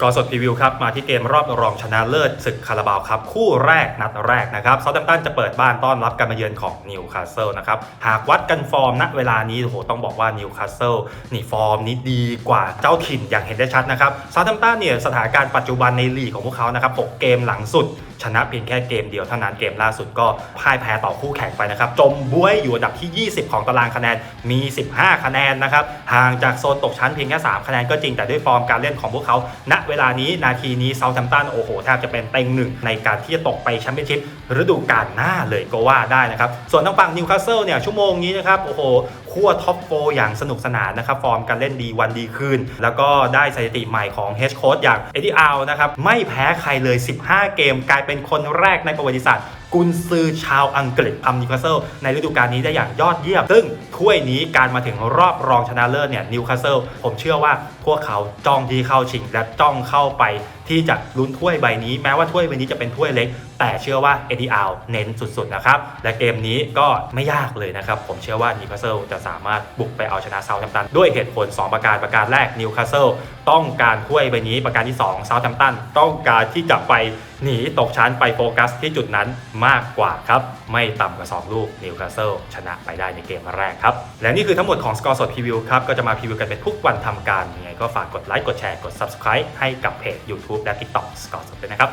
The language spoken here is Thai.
กอร์สดพรีวิวครับมาที่เกมรอบรองชนะเลิศศึกคาราบาวครับ คู่แรกนัดแรกนะครับเซาท์แฮมป์ตันจะเปิดบ้านต้อนรับการมาเยือนของนิวคาสเซิลนะครับ หากวัดกันฟอร์มณเวลานี้โอ้โหต้องบอกว่านิวคาสเซิลนี่ฟอร์มนี้ดีกว่าเจ้าถิ่นอย่างเห็นได้ชัดนะครับเซาท์แฮมป์ตันเนี่ยสถานการณ์ปัจจุบันในลีกของพวกเขานะครับหกเกมหลังสุดชนะเพียงแค่เกมเดียวเท่านั้นเกมล่าสุดก็พ่ายแพ้ต่อคู่แข่งไปนะครับ จมบ้วยอยู่อันดับที่ 20 ของตารางคะแนนมี 15 คะแนนนะครับห่างจากโซนตกชั้นเพียงแค่ 3 คะแนนก็จริงแต่ด้วยฟอร์มการเล่นของพวกเขาณเวลานี้นาทีนี้เซาท์แฮมป์ตันโอ้โหแทบจะเป็นเต็งหนึ่งในการที่จะตกไปแชมเปี้ยนชิพฤดูกาลหน้าเลยก็ว่าได้นะครับ ส่วนทางฝั่งนิวคาสเซิลเนี่ยชั่วโมงนี้นะครับโอ้โหคั่วท็อปโฟอย่างสนุกสนานนะครับ ฟอร์มการเล่นดีวันดีคืน แล้วก็ได้สถิติใหม่ของเฮดโค้ชอย่างเอ็ดดี้อัลนะครับ ไม่แพ้ใครเลย 15 เกมกลายเป็นคนแรกในประวัติศาสตร์ กุนซือชาวอังกฤษทำนิวคาสเซิลในฤดูกาลนี้ได้อย่างยอดเยี่ยม ซึ่งถ้วยนี้การมาถึงรอบรองชนะเลิศเนี่ยนิวคาสเซิลผมเชื่อว่าพวกเขาจ้องที่เข้าชิงและจ้องเข้าไป ที่จะลุ้นถ้วยใบนี้แม้ว่าถ้วยใบนี้จะเป็นถ้วยเล็ก แต่เชื่อว่าเอ็ดดี้อัลเน้นสุดๆนะครับและเกมนี้ก็ไม่ยากเลยนะครับ ผมเชื่อว่านิวคาสเซิลจะสามารถบุกไปเอาชนะเซาท์แฮมป์ตันด้วยเหตุผล 2 ประการประการแรกนิวคาสเซิลต้องการถ้วยใบนี้ประการที่2เซาท์แฮมป์ตันต้องการที่จะไปหนีตกชั้นไปโฟกัสที่จุดนั้นมากกว่าครับ ไม่ต่ำกว่า 2 ลูกนิวคาสเซิลชนะไปได้ในเกมแรกครับ และนี่คือทั้งหมดของสกอร์สดพรีวิวครับ ก็จะมาพรีวิวกันเป็นทุกวันทำการยังไง ก็ฝากกดไลค์กดแชร์กด Subscribe ให้กับเพจ YouTube และ TikTok สกอร์สดด้วยนะครับ